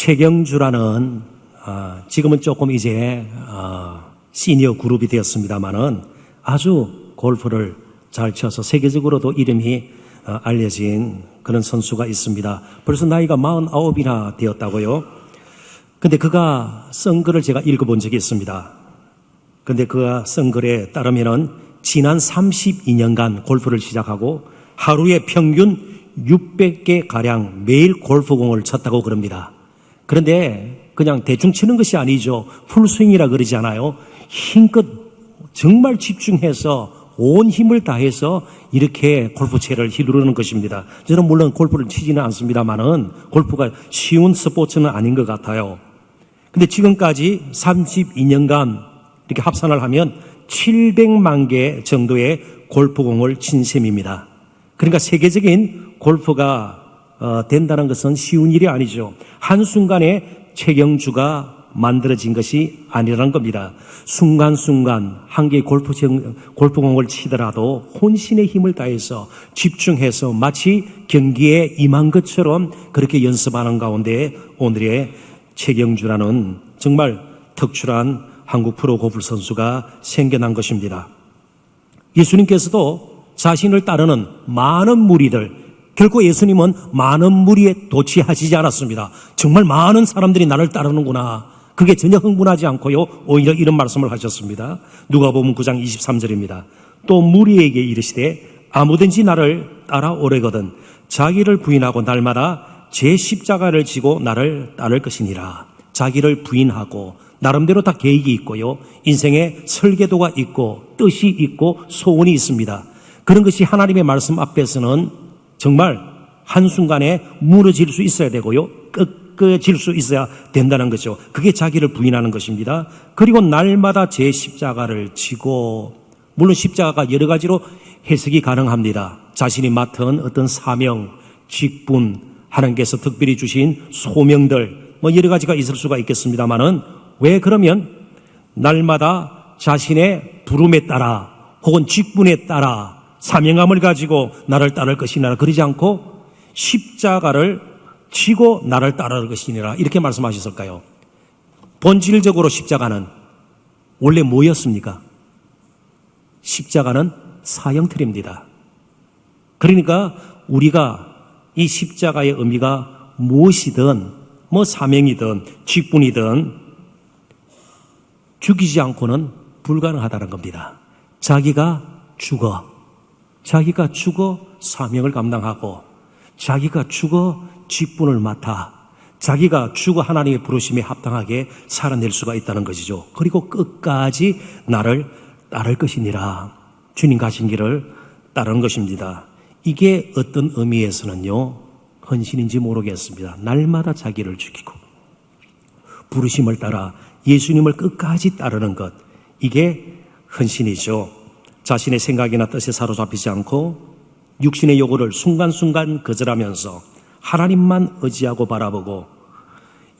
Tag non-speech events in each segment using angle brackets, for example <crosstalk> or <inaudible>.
최경주라는 아, 지금은 조금 이제 아, 시니어 그룹이 되었습니다만은 아주 골프를 잘 쳐서 세계적으로도 이름이 아, 알려진 그런 선수가 있습니다. 벌써 나이가 49이나 되었다고요. 근데 그가 쓴 글을 제가 읽어본 적이 있습니다. 근데 그가 쓴 글에 따르면은 지난 32년간 골프를 시작하고 하루에 평균 600개 가량 매일 골프공을 쳤다고 그럽니다. 그런데 그냥 대충 치는 것이 아니죠. 풀스윙이라 그러지 않아요. 힘껏 정말 집중해서 온 힘을 다해서 이렇게 골프채를 휘두르는 것입니다. 저는 물론 골프를 치지는 않습니다만은 골프가 쉬운 스포츠는 아닌 것 같아요. 근데 지금까지 32년간 이렇게 합산을 하면 700만 개 정도의 골프공을 친 셈입니다. 그러니까 세계적인 골프가 어, 된다는 것은 쉬운 일이 아니죠. 한순간에 최경주가 만들어진 것이 아니라는 겁니다. 순간순간 한 개의 골프, 골프공을 치더라도 혼신의 힘을 다해서 집중해서 마치 경기에 임한 것처럼 그렇게 연습하는 가운데 오늘의 최경주라는 정말 특출한 한국 프로 골프 선수가 생겨난 것입니다. 예수님께서도 자신을 따르는 많은 무리들, 결코 예수님은 많은 무리에 도취하시지 않았습니다. 정말 많은 사람들이 나를 따르는구나. 그게 전혀 흥분하지 않고요. 오히려 이런 말씀을 하셨습니다. 누가 보면 9장 23절입니다. 또 무리에게 이르시되 아무든지 나를 따라오래거든 자기를 부인하고 날마다 제 십자가를 지고 나를 따를 것이니라. 자기를 부인하고 나름대로 다 계획이 있고요. 인생에 설계도가 있고 뜻이 있고 소원이 있습니다. 그런 것이 하나님의 말씀 앞에서는 정말 한순간에 무너질 수 있어야 되고요. 꺾어질 수 있어야 된다는 거죠. 그게 자기를 부인하는 것입니다. 그리고 날마다 제 십자가를 지고 물론 십자가가 여러 가지로 해석이 가능합니다. 자신이 맡은 어떤 사명, 직분, 하나님께서 특별히 주신 소명들 뭐 여러 가지가 있을 수가 있겠습니다만은 왜 그러면 날마다 자신의 부름에 따라 혹은 직분에 따라 사명감을 가지고 나를 따를 것이니라 그러지 않고 십자가를 치고 나를 따를 것이니라 이렇게 말씀하셨을까요? 본질적으로 십자가는 원래 뭐였습니까? 십자가는 사형틀입니다. 그러니까 우리가 이 십자가의 의미가 무엇이든 뭐 사명이든 직분이든 죽이지 않고는 불가능하다는 겁니다. 자기가 죽어. 자기가 죽어 사명을 감당하고 자기가 죽어 직분을 맡아 자기가 죽어 하나님의 부르심에 합당하게 살아낼 수가 있다는 것이죠. 그리고 끝까지 나를 따를 것이니라. 주님 가신 길을 따르는 것입니다. 이게 어떤 의미에서는요, 헌신인지 모르겠습니다. 날마다 자기를 죽이고, 부르심을 따라 예수님을 끝까지 따르는 것, 이게 헌신이죠. 자신의 생각이나 뜻에 사로잡히지 않고, 육신의 요구를 순간순간 거절하면서 하나님만 의지하고 바라보고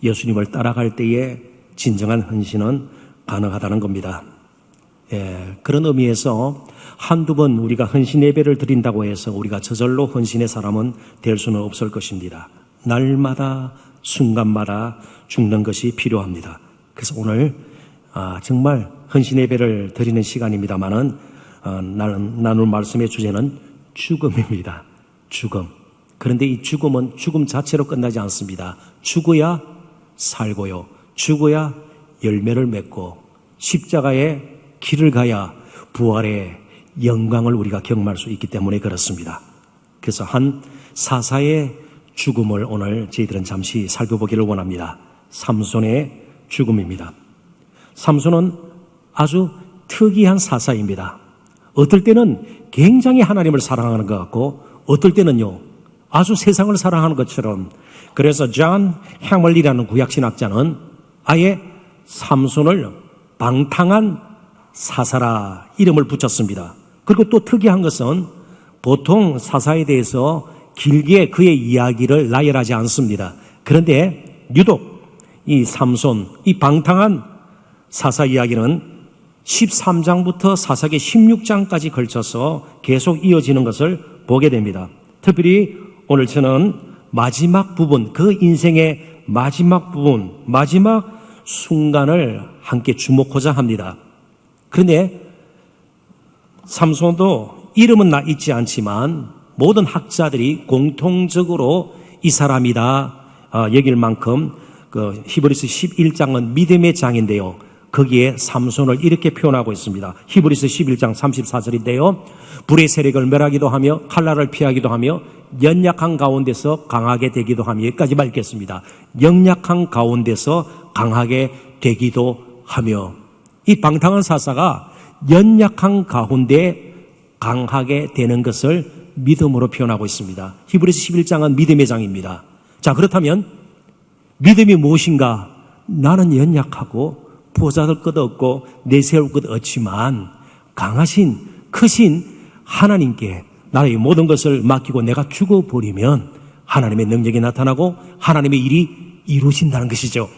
예수님을 따라갈 때에 진정한 헌신은 가능하다는 겁니다. 예, 그런 의미에서 한두 번 우리가 헌신 예배를 드린다고 해서 우리가 저절로 헌신의 사람은 될 수는 없을 것입니다. 날마다 순간마다 죽는 것이 필요합니다. 그래서 오늘 아, 정말 헌신 예배를 드리는 시간입니다만은 아, 나눌 말씀의 주제는 죽음입니다. 죽음. 그런데 이 죽음은 죽음 자체로 끝나지 않습니다. 죽어야 살고요. 죽어야 열매를 맺고 십자가에 길을 가야 부활의 영광을 우리가 경험할 수 있기 때문에 그렇습니다. 그래서 한 사사의 죽음을 오늘 저희들은 잠시 살펴보기를 원합니다. 삼손의 죽음입니다. 삼손은 아주 특이한 사사입니다. 어떨 때는 굉장히 하나님을 사랑하는 것 같고 어떨 때는요 아주 세상을 사랑하는 것처럼 그래서 존 해멀리라는 구약신학자는 아예 삼손을 방탕한 사사라 이름을 붙였습니다. 그리고 또 특이한 것은 보통 사사에 대해서 길게 그의 이야기를 나열하지 않습니다. 그런데 유독 이 삼손, 이 방탕한 사사 이야기는 13장부터 사사기 16장까지 걸쳐서 계속 이어지는 것을 보게 됩니다. 특별히 오늘 저는 마지막 부분, 그 인생의 마지막 부분, 마지막 순간을 함께 주목하자 합니다. 그런데 삼손도 이름은 나 있지 않지만 모든 학자들이 공통적으로 이 사람이다 어, 여길 만큼 그 히브리스 11장은 믿음의 장인데요. 거기에 삼손을 이렇게 표현하고 있습니다. 히브리스 11장 34절인데요. 불의 세력을 멸하기도 하며 칼날을 피하기도 하며 연약한 가운데서 강하게 되기도 하며 여기까지 밝겠습니다. 연약한 가운데서 강하게 되기도 하며 이 방탕한 사사가 연약한 가운데 강하게 되는 것을 믿음으로 표현하고 있습니다. 히브리스 11장은 믿음의 장입니다. 자, 그렇다면 믿음이 무엇인가? 나는 연약하고 보잘을 것 없고 내세울 것 없지만 강하신 크신 하나님께 나의 모든 것을 맡기고 내가 죽어버리면 하나님의 능력이 나타나고 하나님의 일이 이루어진다는 것이죠.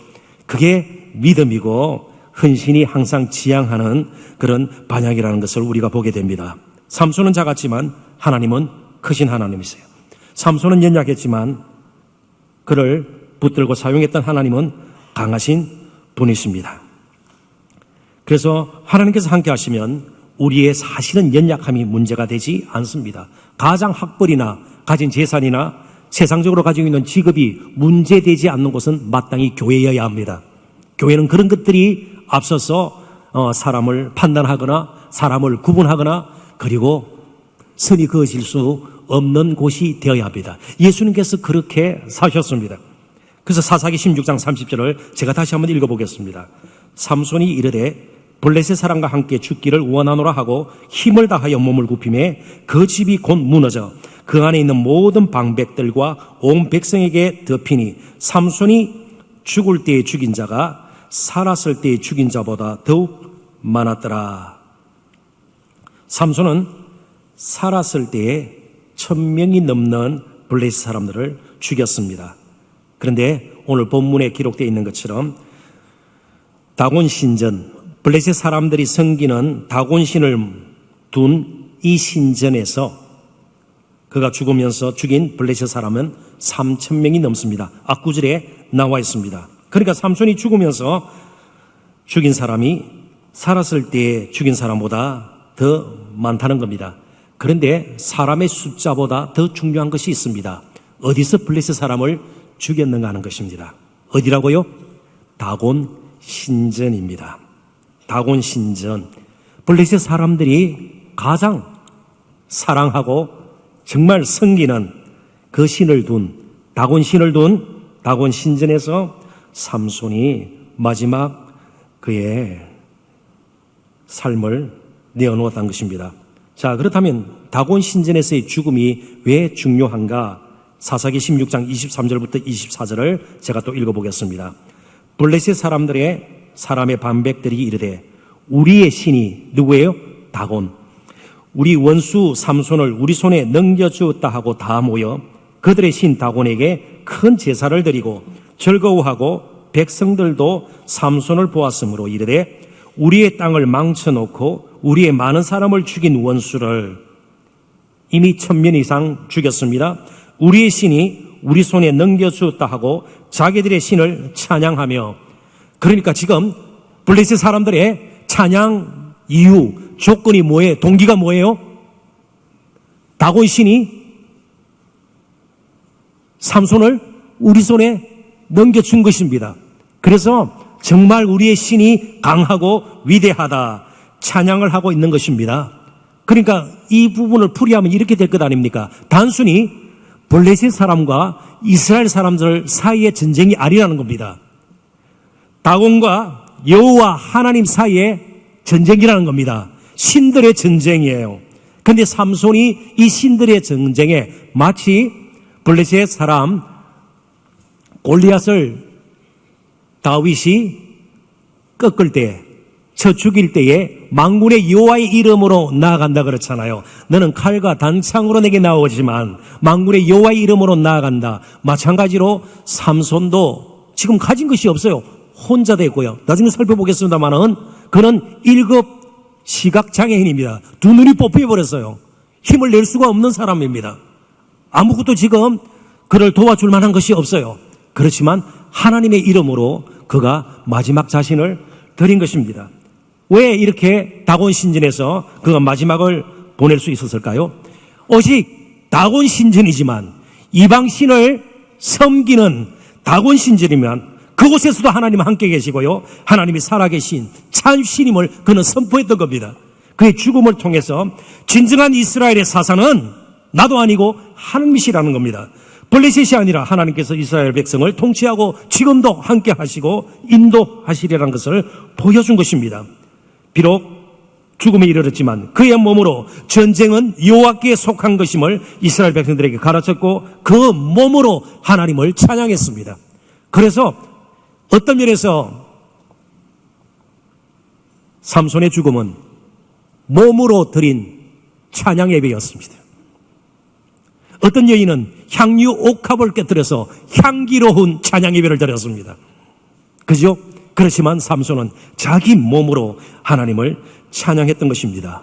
그게 믿음이고 헌신이 항상 지향하는 그런 반향이라는 것을 우리가 보게 됩니다. 삼손은 작았지만 하나님은 크신 하나님이세요. 삼손은 연약했지만 그를 붙들고 사용했던 하나님은 강하신 분이십니다. 그래서 하나님께서 함께 하시면 우리의 사실은 연약함이 문제가 되지 않습니다. 가장 학벌이나 가진 재산이나 세상적으로 가지고 있는 직업이 문제되지 않는 곳은 마땅히 교회여야 합니다. 교회는 그런 것들이 앞서서 어, 사람을 판단하거나 사람을 구분하거나 그리고 선이 그어질 수 없는 곳이 되어야 합니다. 예수님께서 그렇게 사셨습니다. 그래서 사사기 16장 30절을 제가 다시 한번 읽어보겠습니다. 삼손이 이르되 블레셋 사람과 함께 죽기를 원하노라 하고 힘을 다하여 몸을 굽힘에 그 집이 곧 무너져 그 안에 있는 모든 방백들과 온 백성에게 덮이니 삼손이 죽을 때에 죽인 자가 살았을 때에 죽인 자보다 더욱 많았더라. 삼손은 살았을 때에 천 명이 넘는 블레셋 사람들을 죽였습니다. 그런데 오늘 본문에 기록되어 있는 것처럼 다곤 신전 블레셋 사람들이 섬기는 다곤 신을 둔 이 신전에서 그가 죽으면서 죽인 블레셋 사람은 3천 명이 넘습니다. 앞구절에 나와 있습니다. 그러니까 삼손이 죽으면서 죽인 사람이 살았을 때 죽인 사람보다 더 많다는 겁니다. 그런데 사람의 숫자보다 더 중요한 것이 있습니다. 어디서 블레셋 사람을 죽였는가 하는 것입니다. 어디라고요? 다곤 신전입니다. 다곤 신전. 블레셋 사람들이 가장 사랑하고 정말 섬기는 그 신을 둔 다곤 신을 둔 다곤 신전에서 삼손이 마지막 그의 삶을 내어놓았던 것입니다. 자, 그렇다면 다곤 신전에서의 죽음이 왜 중요한가? 사사기 16장 23절부터 24절을 제가 또 읽어보겠습니다. 블레셋 사람들의 사람의 반백들이 이르되 우리의 신이 누구예요? 다곤. 우리 원수 삼손을 우리 손에 넘겨주었다 하고 다 모여 그들의 신 다곤에게 큰 제사를 드리고 즐거워하고 백성들도 삼손을 보았으므로 이르되 우리의 땅을 망쳐놓고 우리의 많은 사람을 죽인 원수를 이미 천명 이상 죽였습니다. 우리의 신이 우리 손에 넘겨주었다 하고 자기들의 신을 찬양하며 그러니까 지금 블레셋 사람들의 찬양 이유 조건이 뭐예요? 동기가 뭐예요? 다곤 신이 삼손을 우리 손에 넘겨준 것입니다. 그래서 정말 우리의 신이 강하고 위대하다 찬양을 하고 있는 것입니다. 그러니까 이 부분을 풀이하면 이렇게 될 것 아닙니까? 단순히 블레셋 사람과 이스라엘 사람들 사이의 전쟁이 아니라는 겁니다. 다곤과 여호와 하나님 사이의 전쟁이라는 겁니다. 신들의 전쟁이에요. 근데 삼손이 이 신들의 전쟁에 마치 블레셋 사람 골리앗을 다윗이 꺾을 때, 쳐 죽일 때에 망군의 여호와의 이름으로 나아간다 그렇잖아요. 너는 칼과 단창으로 내게 나오지만 망군의 여호와의 이름으로 나아간다. 마찬가지로 삼손도 지금 가진 것이 없어요. 혼자 되고요. 나중에 살펴보겠습니다만은 그는 일급 시각 장애인입니다. 두 눈이 뽑혀 버렸어요. 힘을 낼 수가 없는 사람입니다. 아무것도 지금 그를 도와줄 만한 것이 없어요. 그렇지만 하나님의 이름으로 그가 마지막 자신을 드린 것입니다. 왜 이렇게 다곤 신전에서 그가 마지막을 보낼 수 있었을까요? 오직 다곤 신전이지만 이방 신을 섬기는 다곤 신전이면 그곳에서도 하나님은 함께 계시고요. 하나님이 살아계신 찬신임을 그는 선포했던 겁니다. 그의 죽음을 통해서 진정한 이스라엘의 사사는 나도 아니고 하나님이시라는 겁니다. 블레셋이 아니라 하나님께서 이스라엘 백성을 통치하고 지금도 함께 하시고 인도하시리라는 것을 보여준 것입니다. 비록 죽음에 이르렀지만 그의 몸으로 전쟁은 여호와께 속한 것임을 이스라엘 백성들에게 가르쳤고 그 몸으로 하나님을 찬양했습니다. 그래서 어떤 면에서 삼손의 죽음은 몸으로 드린 찬양 예배였습니다. 어떤 여인은 향유 옥합을 깨뜨려서 향기로운 찬양 예배를 드렸습니다. 그죠? 그렇지만 삼손은 자기 몸으로 하나님을 찬양했던 것입니다.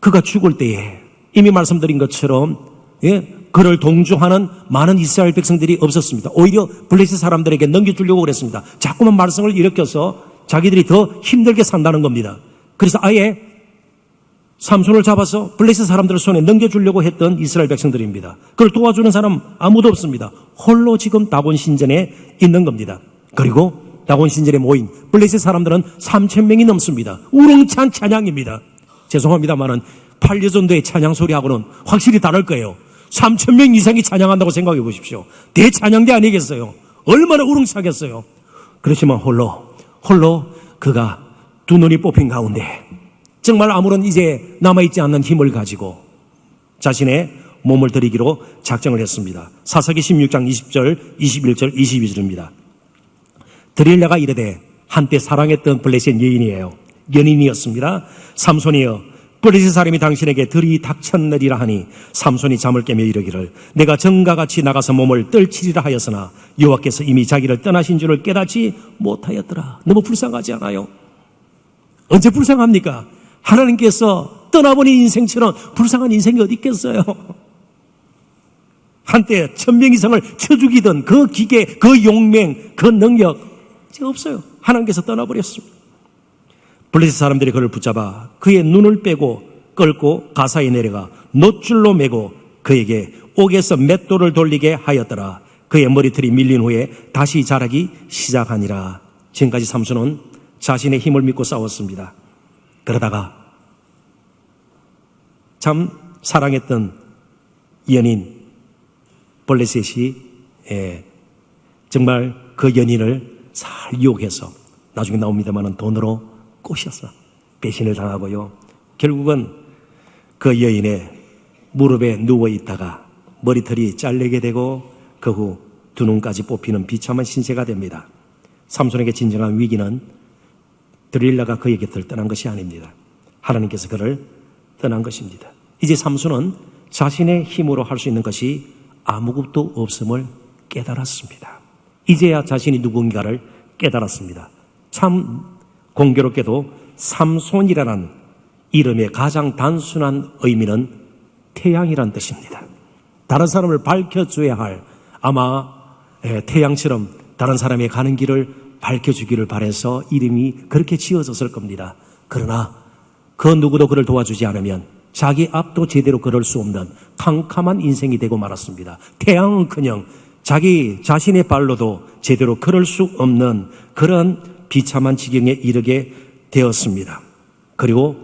그가 죽을 때에 이미 말씀드린 것처럼 예, 그를 동조하는 많은 이스라엘 백성들이 없었습니다. 오히려 블레셋 사람들에게 넘겨주려고 그랬습니다. 자꾸만 말썽을 일으켜서 자기들이 더 힘들게 산다는 겁니다. 그래서 아예 삼손을 잡아서 블레셋 사람들을 손에 넘겨주려고 했던 이스라엘 백성들입니다. 그걸 도와주는 사람 아무도 없습니다. 홀로 지금 다곤 신전에 있는 겁니다. 그리고 다곤 신전에 모인 블레셋 사람들은 3천 명이 넘습니다. 우렁찬 찬양입니다. 죄송합니다만은 8여전도의 찬양 소리하고는 확실히 다를 거예요. 3천 명 이상이 찬양한다고 생각해 보십시오. 대찬양대 아니겠어요? 얼마나 우렁차겠어요? 그렇지만 홀로 홀로 그가 두 눈이 뽑힌 가운데 정말 아무런 이제 남아있지 않는 힘을 가지고 자신의 몸을 드리기로 작정을 했습니다. 사사기 16장 20절, 21절, 22절입니다. 드릴레가 이르되 한때 사랑했던 블레셋 여인이에요. 연인이었습니다. 삼손이여 블레셋 사람이 당신에게 들이 닥쳤느리라 하니 삼손이 잠을 깨며 이르기를 내가 정과 같이 나가서 몸을 떨치리라 하였으나 여호와께서 이미 자기를 떠나신 줄을 깨닫지 못하였더라. 너무 불쌍하지 않아요? 언제 불쌍합니까? 하나님께서 떠나보낸 인생처럼 불쌍한 인생이 어디 있겠어요? 한때 천명 이상을 쳐 죽이던 그 기계, 그 용맹, 그 능력 이제 없어요. 하나님께서 떠나버렸습니다. 블레셋 사람들이 그를 붙잡아 그의 눈을 빼고 끌고 가사에 내려가 노줄로 매고 그에게 옥에서 맷돌을 돌리게 하였더라. 그의 머리털이 밀린 후에 다시 자라기 시작하니라. 지금까지 삼손은 자신의 힘을 믿고 싸웠습니다. 그러다가 참 사랑했던 연인 볼레셋이 예, 정말 그 연인을 잘 유혹해서 나중에 나옵니다만은 돈으로 꼬셔서 배신을 당하고요. 결국은 그 여인의 무릎에 누워 있다가 머리털이 잘리게 되고 그 후 두 눈까지 뽑히는 비참한 신세가 됩니다. 삼손에게 진정한 위기는 드릴라가 그의 곁을 떠난 것이 아닙니다. 하나님께서 그를 떠난 것입니다. 이제 삼손은 자신의 힘으로 할 수 있는 것이 아무것도 없음을 깨달았습니다. 이제야 자신이 누군가를 깨달았습니다. 참 공교롭게도 삼손이라는 이름의 가장 단순한 의미는 태양이란 뜻입니다. 다른 사람을 밝혀줘야 할 아마 태양처럼 다른 사람의 가는 길을 밝혀주기를 바래서 이름이 그렇게 지어졌을 겁니다. 그러나 그 누구도 그를 도와주지 않으면 자기 앞도 제대로 걸을 수 없는 캄캄한 인생이 되고 말았습니다. 태양은 그냥 자기 자신의 발로도 제대로 걸을 수 없는 그런 비참한 지경에 이르게 되었습니다. 그리고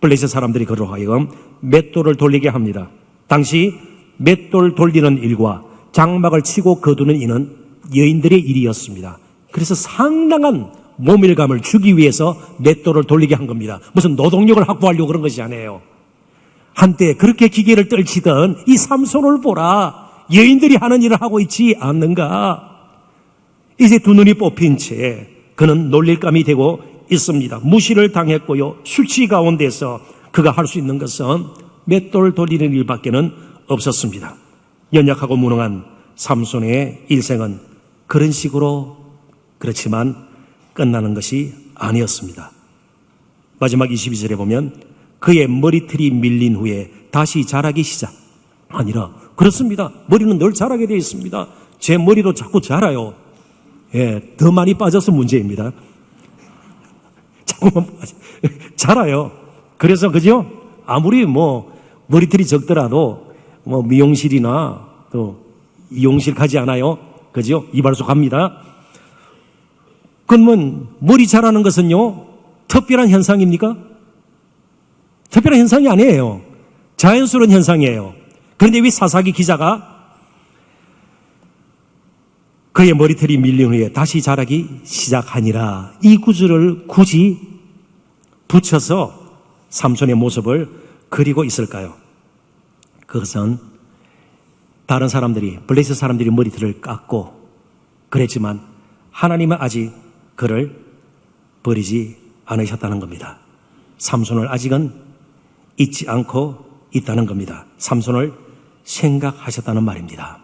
블레셋 사람들이 그로 하여금 맷돌을 돌리게 합니다. 당시 맷돌 돌리는 일과 장막을 치고 거두는 이는 여인들의 일이었습니다. 그래서 상당한 모밀감을 주기 위해서 맷돌을 돌리게 한 겁니다. 무슨 노동력을 확보하려고 그런 것이 아니에요. 한때 그렇게 기계를 떨치던 이 삼손을 보라. 여인들이 하는 일을 하고 있지 않는가? 이제 두 눈이 뽑힌 채 그는 놀릴감이 되고 있습니다. 무시를 당했고요. 수치 가운데서 그가 할 수 있는 것은 맷돌 돌리는 일밖에는 없었습니다. 연약하고 무능한 삼손의 일생은 그런 식으로 그렇지만 끝나는 것이 아니었습니다. 마지막 22절에 보면 그의 머리털이 밀린 후에 다시 자라기 시작. 아니라 그렇습니다. 머리는 늘 자라게 되어 있습니다. 제 머리도 자꾸 자라요. 예, 더 많이 빠져서 문제입니다. <laughs> 자꾸만 빠져. <laughs> 자라요. 그래서 그죠? 아무리 뭐 머리털이 적더라도 뭐 미용실이나 또 이용실 가지 않아요. 그죠? 이발소 갑니다. 그러면 머리 자라는 것은요, 특별한 현상입니까? 특별한 현상이 아니에요. 자연스러운 현상이에요. 그런데 왜 사사기 기자가 그의 머리털이 밀린 후에 다시 자라기 시작하니라 이 구절을 굳이 붙여서 삼손의 모습을 그리고 있을까요? 그것은 다른 사람들이 블레셋 사람들이 머리털을 깎고 그랬지만 하나님은 아직 그를 버리지 않으셨다는 겁니다. 삼손을 아직은 잊지 않고 있다는 겁니다. 삼손을 생각하셨다는 말입니다.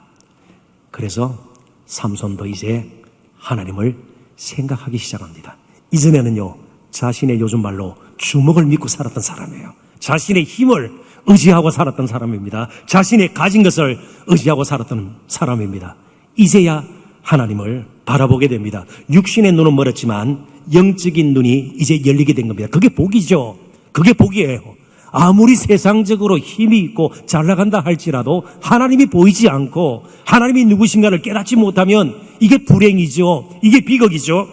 그래서 삼손도 이제 하나님을 생각하기 시작합니다. 이전에는요, 자신의 요즘 말로 주먹을 믿고 살았던 사람이에요. 자신의 힘을 의지하고 살았던 사람입니다. 자신의 가진 것을 의지하고 살았던 사람입니다. 이제야 하나님을 바라보게 됩니다. 육신의 눈은 멀었지만 영적인 눈이 이제 열리게 된 겁니다. 그게 복이죠. 그게 복이에요. 아무리 세상적으로 힘이 있고 잘 나간다 할지라도 하나님이 보이지 않고 하나님이 누구신가를 깨닫지 못하면 이게 불행이죠. 이게 비극이죠.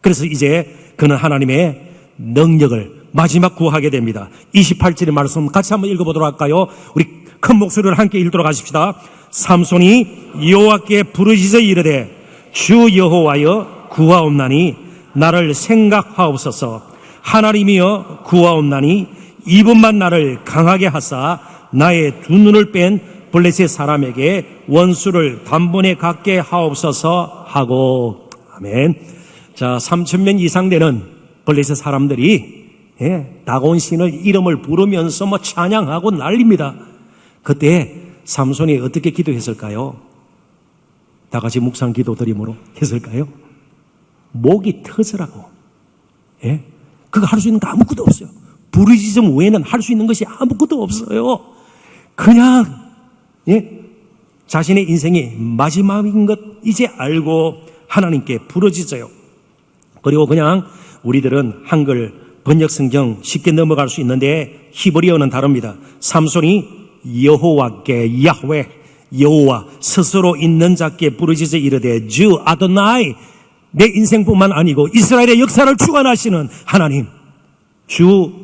그래서 이제 그는 하나님의 능력을 마지막 구하게 됩니다. 28절의 말씀 같이 한번 읽어보도록 할까요? 우리 큰 목소리를 함께 읽도록 하십시다. 삼손이 여호와께 부르짖어 이르되 주 여호와여 구하옵나니 나를 생각하옵소서 하나님이여 구하옵나니 이분만 나를 강하게 하사 나의 두 눈을 뺀 블레셋 사람에게 원수를 단번에 갖게 하옵소서 하고 아멘. 자, 3천명 이상 되는 블레셋 사람들이 예, 다곤 신을 이름을 부르면서 뭐 찬양하고 난립니다. 그때 삼손이 어떻게 기도했을까요? 다 같이 묵상 기도 드림으로 했을까요? 목이 터져라고. 예? 그거 할 수 있는 거 아무것도 없어요. 부르짖음 외에는 할 수 있는 것이 아무것도 없어요. 그냥, 예? 자신의 인생이 마지막인 것 이제 알고 하나님께 부르짖어요. 그리고 그냥 우리들은 한글 번역 성경 쉽게 넘어갈 수 있는데 히브리어는 다릅니다. 삼손이 여호와께 야훼 여호와 스스로 있는 자께 부르짖어 이르되 주 아도나이 내 인생뿐만 아니고 이스라엘의 역사를 주관하시는 하나님 주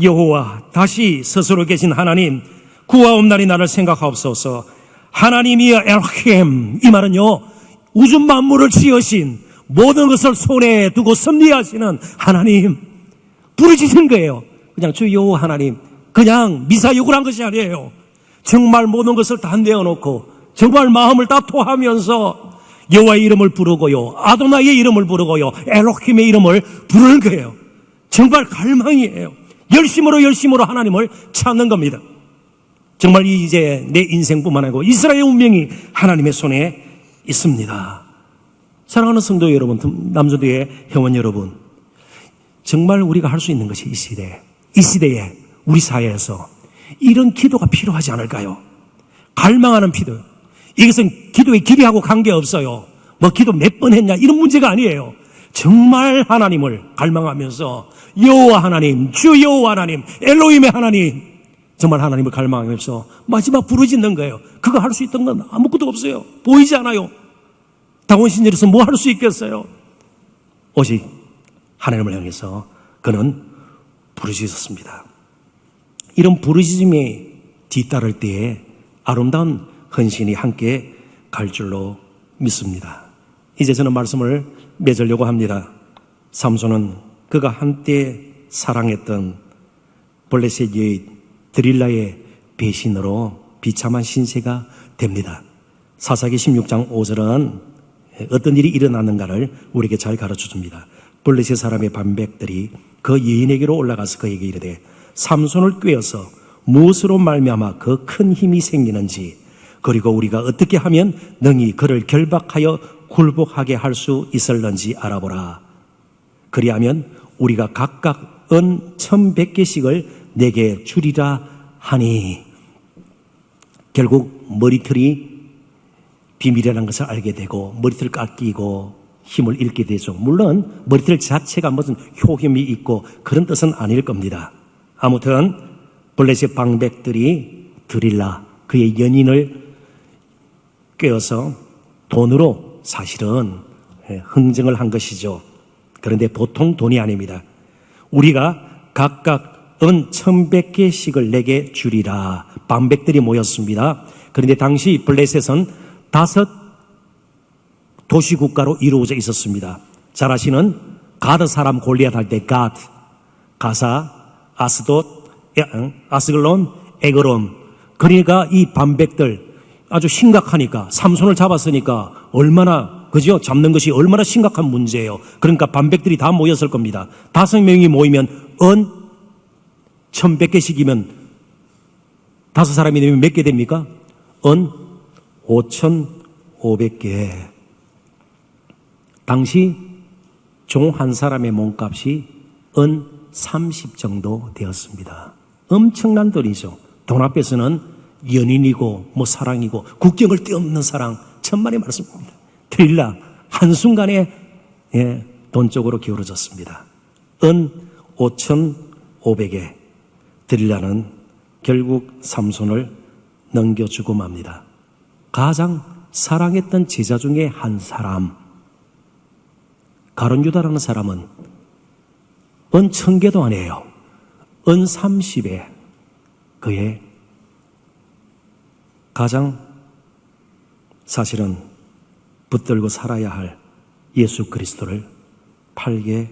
여호와 다시 스스로 계신 하나님 구하옵나니 나를 생각하옵소서. 하나님이여 엘힘 이 말은요 우주 만물을 지으신 모든 것을 손에 두고 섭리하시는 하나님. 부르짖은 거예요. 그냥 주 여호와 하나님 그냥 미사욕을 한 것이 아니에요. 정말 모든 것을 다 내어놓고 정말 마음을 다 토하면서 여호와의 이름을 부르고요 아도나의 이름을 부르고요 엘로힘의 이름을 부르는 거예요. 정말 갈망이에요 열심으로 열심으로 하나님을 찾는 겁니다 정말 이제 내 인생뿐만 아니고 이스라엘 운명이 하나님의 손에 있습니다 사랑하는 성도 여러분 남조대의 회원 여러분 정말 우리가 할 수 있는 것이 이 시대 이 시대에 우리 사회에서 이런 기도가 필요하지 않을까요? 갈망하는 기도. 이것은 기도의 길이하고 관계없어요. 뭐 기도 몇 번 했냐 이런 문제가 아니에요. 정말 하나님을 갈망하면서 여호와 하나님, 주 여호와 하나님, 엘로힘의 하나님 정말 하나님을 갈망하면서 마지막 부르짖는 거예요. 그거 할 수 있던 건 아무것도 없어요. 보이지 않아요. 당원신절에서 뭐 할 수 있겠어요? 오직 하나님을 향해서 그는 부르짖었습니다. 이런 부르짖음이 뒤따를 때에 아름다운 헌신이 함께 갈 줄로 믿습니다. 이제 저는 말씀을 맺으려고 합니다. 삼손은 그가 한때 사랑했던 블레셋 여인 드릴라의 배신으로 비참한 신세가 됩니다. 사사기 16장 5절은 어떤 일이 일어났는가를 우리에게 잘 가르쳐 줍니다. 블레셋 사람의 반백들이 그 여인에게로 올라가서 그에게 이르되 삼손을 꿰어서 무엇으로 말미암아 그 큰 힘이 생기는지 그리고 우리가 어떻게 하면 능히 그를 결박하여 굴복하게 할 수 있을는지 알아보라. 그리하면 우리가 각각 은 천백 개씩을 내게 주리라 하니 결국 머리털이 비밀이라는 것을 알게 되고 머리털 깎이고 힘을 잃게 되죠. 물론 머리털 자체가 무슨 효험이 있고 그런 뜻은 아닐 겁니다. 아무튼 블레셋 방백들이 드릴라 그의 연인을 꿰어서 돈으로 사실은 예, 흥정을 한 것이죠. 그런데 보통 돈이 아닙니다. 우리가 각각 은 천백 개씩을 내게 주리라. 방백들이 모였습니다. 그런데 당시 블레셋은 다섯 도시 국가로 이루어져 있었습니다. 잘 아시는 가드 사람 골리앗 할 때 가드, 가사, 아스돗? 아스글론, 에그롬. 그러니까 이 반백들 아주 심각하니까 삼손을 잡았으니까 얼마나 그죠? 잡는 것이 얼마나 심각한 문제예요. 그러니까 반백들이 다 모였을 겁니다. 다섯 명이 모이면 은 천백 개씩이면 다섯 사람이 되면 몇 개 됩니까? 은 오천 오백 개. 당시 종 한 사람의 몸값이 은30 정도 되었습니다. 엄청난 돈이죠. 돈 앞에서는 연인이고 뭐 사랑이고 국경을 떼없는 사랑 천만의 말씀입니다. 드릴라 한순간에 예, 돈 쪽으로 기울어졌습니다. 은 5,500에 드릴라는 결국 삼손을 넘겨주고 맙니다. 가장 사랑했던 제자 중에 한 사람 가론 유다라는 사람은 은 천개도 아니에요. 은 30에 그의 가장 사실은 붙들고 살아야 할 예수 그리스도를 팔게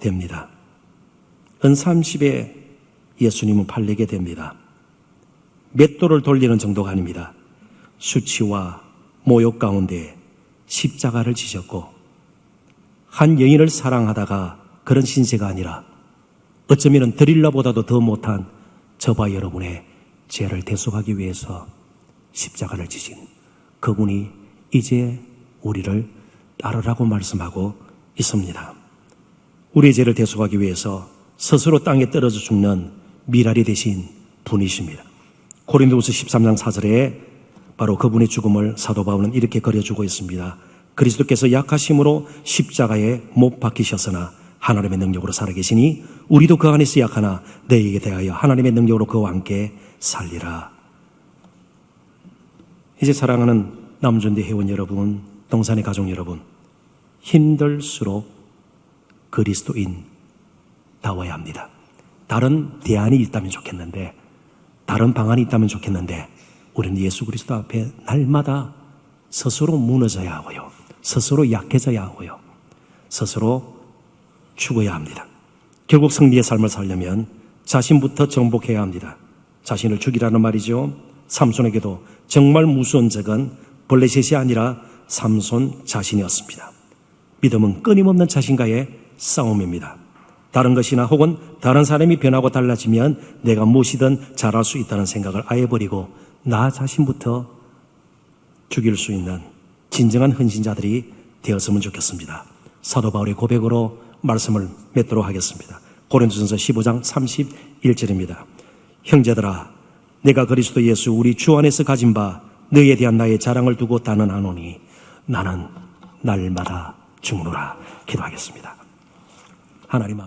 됩니다. 은 30에 예수님은 팔리게 됩니다. 맷돌을 돌리는 정도가 아닙니다. 수치와 모욕 가운데 십자가를 지셨고 한 여인을 사랑하다가 그런 신세가 아니라 어쩌면 드릴라보다도 더 못한 저와 여러분의 죄를 대속하기 위해서 십자가를 지신 그분이 이제 우리를 따르라고 말씀하고 있습니다. 우리의 죄를 대속하기 위해서 스스로 땅에 떨어져 죽는 미랄이 되신 분이십니다. 고린도후서 13장 4절에 바로 그분의 죽음을 사도 바울은 이렇게 그려주고 있습니다. 그리스도께서 약하심으로 십자가에 못 박히셨으나 하나님의 능력으로 살아계시니 우리도 그 안에서 약하나 너희에게 대하여 하나님의 능력으로 그와 함께 살리라. 이제 사랑하는 남준대 회원 여러분, 동산의 가족 여러분, 힘들수록 그리스도인 다워야 합니다. 다른 대안이 있다면 좋겠는데, 다른 방안이 있다면 좋겠는데, 우리는 예수 그리스도 앞에 날마다 스스로 무너져야 하고요. 스스로 약해져야 하고요. 스스로 죽어야 합니다. 결국 승리의 삶을 살려면 자신부터 정복해야 합니다. 자신을 죽이라는 말이죠. 삼손에게도 정말 무서운 적은 블레셋이 아니라 삼손 자신이었습니다. 믿음은 끊임없는 자신과의 싸움입니다. 다른 것이나 혹은 다른 사람이 변하고 달라지면 내가 무엇이든 잘할 수 있다는 생각을 아예 버리고 나 자신부터 죽일 수 있는 진정한 헌신자들이 되었으면 좋겠습니다. 사도 바울의 고백으로 말씀을 맺도록 하겠습니다. 고린도전서 15장 31절입니다. 형제들아 내가 그리스도 예수 우리 주 안에서 가진 바 너희에 대한 나의 자랑을 두고 단언하노니 나는 날마다 죽노라 기도하겠습니다. 하나님